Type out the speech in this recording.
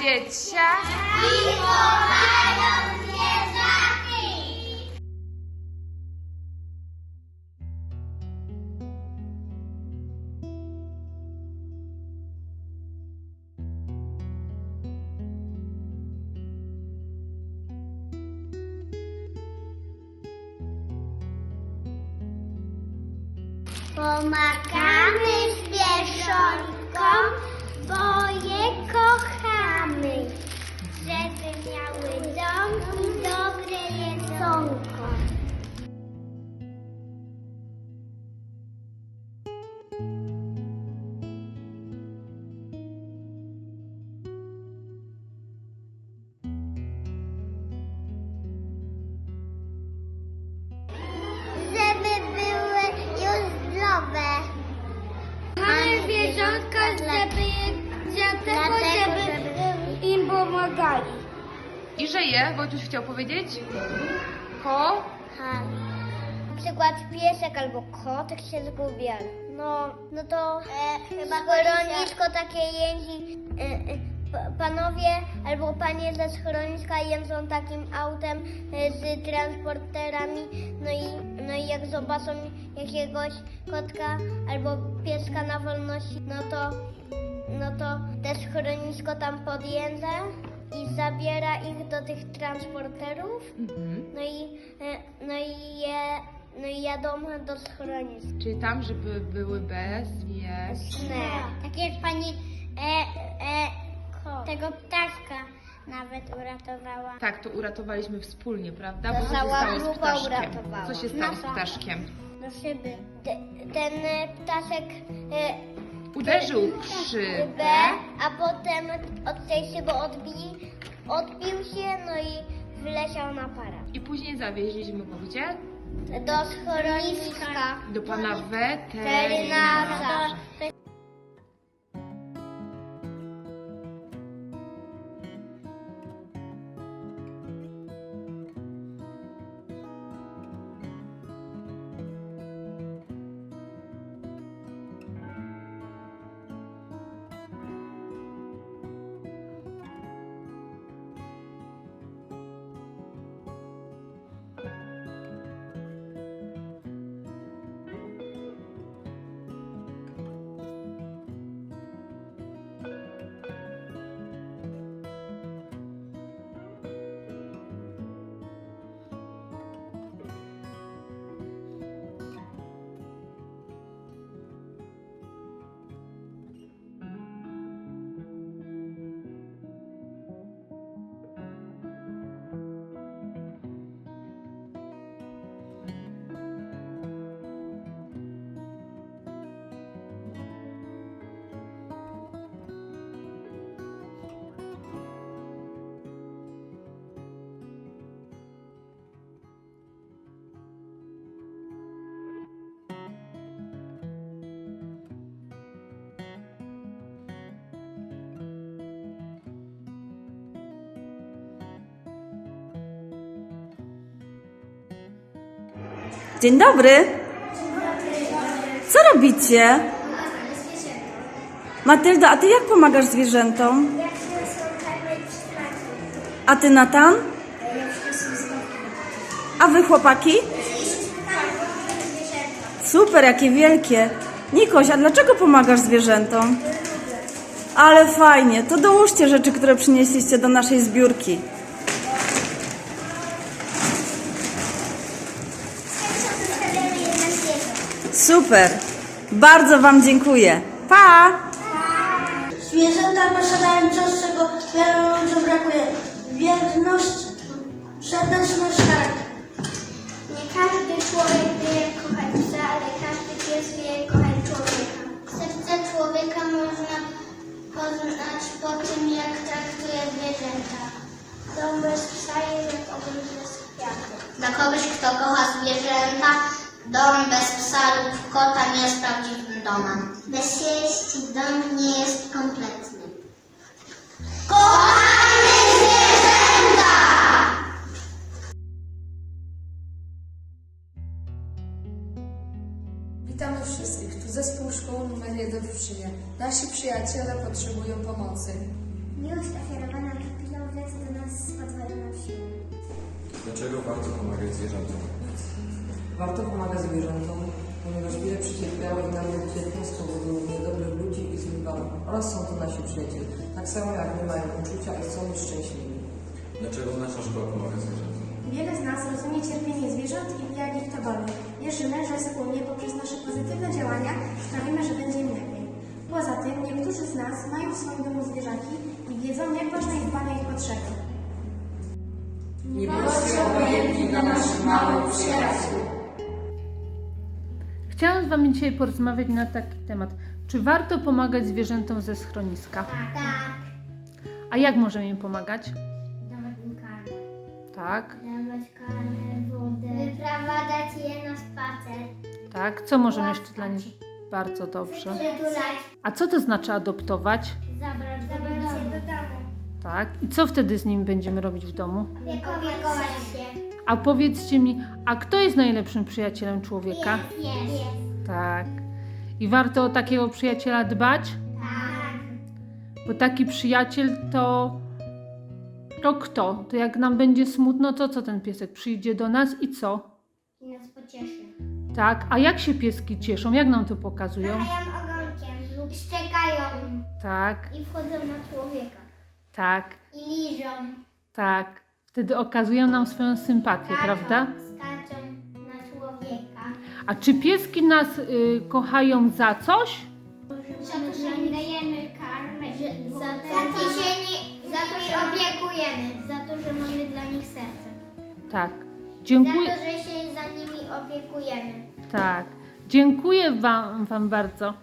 dziecia. Pomagamy zwierzątkom, pomagali. I żyje, Wojtuś chciał powiedzieć. Ko. Na przykład piesek albo kotek się zgubił. No, no to e, chyba schronisko takie jeździ. E, e, pa- panowie albo panie ze schroniska jędzą takim autem e, z transporterami. No i, no i jak zobaczą jakiegoś kotka albo pieska na wolności, no to, no to te schronisko tam podjeżdża i zabiera ich do tych transporterów. Mhm. No i, e, no i je, no i jadą do schronisk. Czyli tam, żeby były bez, jest. Tak jak pani e, e, tego ptaszka nawet uratowała. Tak, to uratowaliśmy wspólnie, prawda? Bo co się cała stało z grupa ptaszkiem? uratowała. Co się stało z Nasza. ptaszkiem? Do szyby. Te, ten e, ptaszek e, Uderzył w szybę. A potem od tej szyby odbi, odbił się, no i wleciał na parę. I później zawieźliśmy go gdzie? Do schroniska. Do pana weterynarza. Terynarza. Dzień dobry. Co robicie? Matylda, a ty jak pomagasz zwierzętom? A ty, Natan? A wy, chłopaki? Super, jakie wielkie. Nikoś, a dlaczego pomagasz zwierzętom? Ale fajnie. To dołóżcie rzeczy, które przynieśliście do naszej zbiórki. Super. Bardzo Wam dziękuję. Pa! Zwierzęta posiadają coś, czego wielu ludziom brakuje. Wierność, serdeczność, charakter. Nie każdy człowiek wie kochać psa, ale każdy pies wie kochać człowieka. Serce człowieka można poznać po tym, jak traktuje zwierzęta. Dom bez psa jest jak ogród bez kwiatów. Dla kogoś, kto kocha zwierzęta, Dom bez psa lub kota nie jest prawdziwym domem. Bez sieści dom nie jest kompletny. Kochane zwierzęta! Witamy wszystkich. Tu zespół szkoły numer 1 w Nasi przyjaciele potrzebują pomocy. Miłość ofiarowana przed chwilą do nas z podwaloną siłą. Dlaczego warto pomagać zwierzętom? Warto pomagać zwierzętom, ponieważ wiele przycierpiało i nawet cierpią z powodu niedobrych ludzi i złych warunków oraz są to nasi przyjaciele. Tak samo jak my mają uczucia i chcą być szczęśliwi. Dlaczego nasza szkoła pomaga zwierzętom? Wiele z nas rozumie cierpienie zwierząt i jak ich to boli. Wierzymy, że wspólnie poprzez nasze pozytywne działania sprawimy, że będzie im lepiej. Poza tym niektórzy z nas mają w swoim domu zwierzaki i wiedzą, jak ważne jest dbanie ich potrzeby. Nie bądźcie obojętni na naszych małych przyjaciół. Chciałam z Wami dzisiaj porozmawiać na taki temat. Czy warto pomagać zwierzętom ze schroniska? Tak. A jak możemy im pomagać? Dawać im karmę. Tak, Dawać karmę, wodę. Wyprowadzać je na spacer. tak. Co możemy jeszcze dla nich? Bardzo dobrze. Przytulać. A co to znaczy adoptować? Zabrać, zabrać je do domu. Tak. I co wtedy z nimi będziemy robić w domu? Opiekować się. A powiedzcie mi, a kto jest najlepszym przyjacielem człowieka? Jest. Tak. I warto o takiego przyjaciela dbać? Tak. Bo taki przyjaciel to. To kto? To jak nam będzie smutno, to co ten piesek przyjdzie do nas i co? I nas pocieszy. Tak, a jak się pieski cieszą? Jak nam to pokazują? Machają ogonkiem lub szczekają Tak, i wchodzą na człowieka. tak, I liżą. tak. Wtedy okazują nam swoją sympatię, prawda? Skaczą na człowieka. A czy pieski nas y, kochają za coś? Za to, że im dajemy karmę. Za, za to, że się nie, za to, że opiekujemy. Za to, że mamy dla nich serce. Tak. Za Dziękuję. to, że się za nimi opiekujemy. Tak. Dziękuję wam, wam bardzo.